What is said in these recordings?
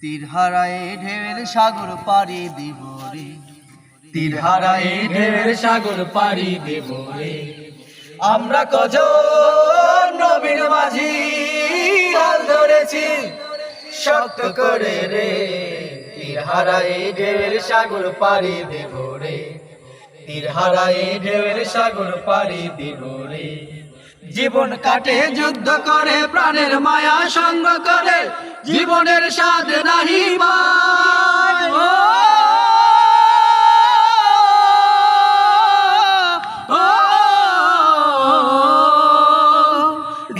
তীর হারায় ঢেউয়ের সাগর পাড়ি দিব রে। তীর হারায় ঢেউয়ের সাগর পাড়ি দেব রে। আমরা কজন নবীন মাঝি, হাল ধরেছি শক্ত করে রে। তীর হারায় ঢেউয়ের সাগর পাড়ি দেব রে। তীর হারায় ঢেউয়ের সাগর পাড়ি দেব রে। জীবন কাটে, যুদ্ধ করে, প্রাণের মায়া সঙ্গ করে, জীবনের স্বাদ নাহি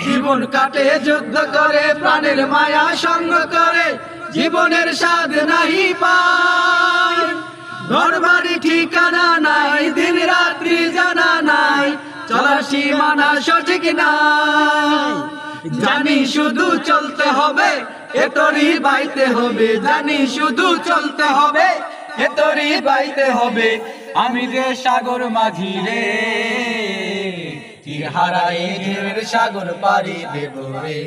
জীবন কাটে, যুদ্ধ করে, প্রাণের মায়া সঙ্গ করে, জীবনের স্বাদ নাহি পায়। ঘর বাড়ি ঠিকানা নাই দিন চলার সীমানা সঠিক নাই। জানি শুধু চলতে হবে এতরি বাইতে হবে। জানি শুধু চলতে হবে এতরি বাইতে হবে। আমি যে সাগর মাঝি রে তীর হারায় ঢেউয়ের সাগর পাড়ি দেব রে।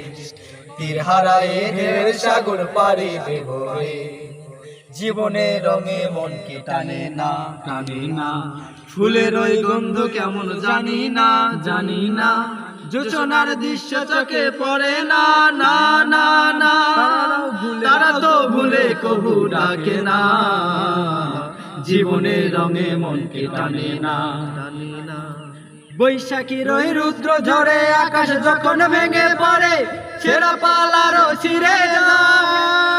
তীর হারায় ঢেউয়ের সাগর পাড়ি দেব রে। জীবনে রঙে মনকে টানে না টানে না। ফুলের ওই গন্ধ কেমন জানি না জানি না। যোচনার দৃশ্য চোখে পড়ে না না না না। তারা তো ভুলে কবু ডাকে না। জীবনে রঙে মনকে টানে না টানে না। বৈশাখী রই রুদ্র ঝরে, আকাশ যখন ভেঙে পড়ে ছেড়া পালারও ছিঁড়ে যায়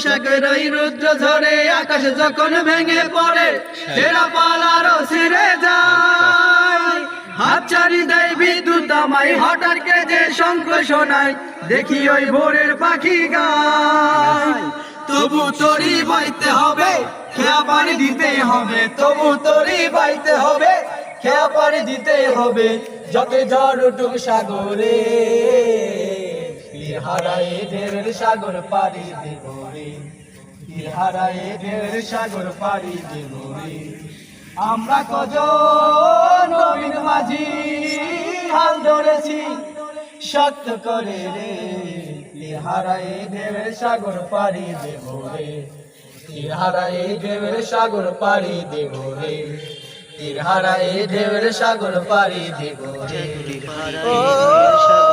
বৈশাখের ওই রুদ্র ঝরে আকাশ যখন ভেঙে পড়ে, সেরা পালারও ছিঁড়ে যায়। হাত চারি দেয় বিদ্যুৎ আমায় হঠাৎ কে যে শঙ্খ শোনায় দেখি ওই ভোরের পাখি গায়। তবু তরি বাইতে হবে, খেয়া পানি দিতে হবে, তবু তরি বাইতে হবে, খেয়া পানি দিতে হবে, যত ঝড় উঠুক সাগরে। হারায় ঢেউয়ের সাগর পাড়ি দেব। তীর হারায় ঢেউয়ের সাগর পাড়ি দেব আমরা কজন নবীন মাঝি, হাল ধরেছি, সত্য করে রে। তীর হারায় ঢেউয়ের সাগর পাড়ি দেব রে তীর ঢেউয়ের সাগর পাড়ি দেব রে তীর হারায় ঢেউয়ের সাগর পাড়ি দেব রে সাগর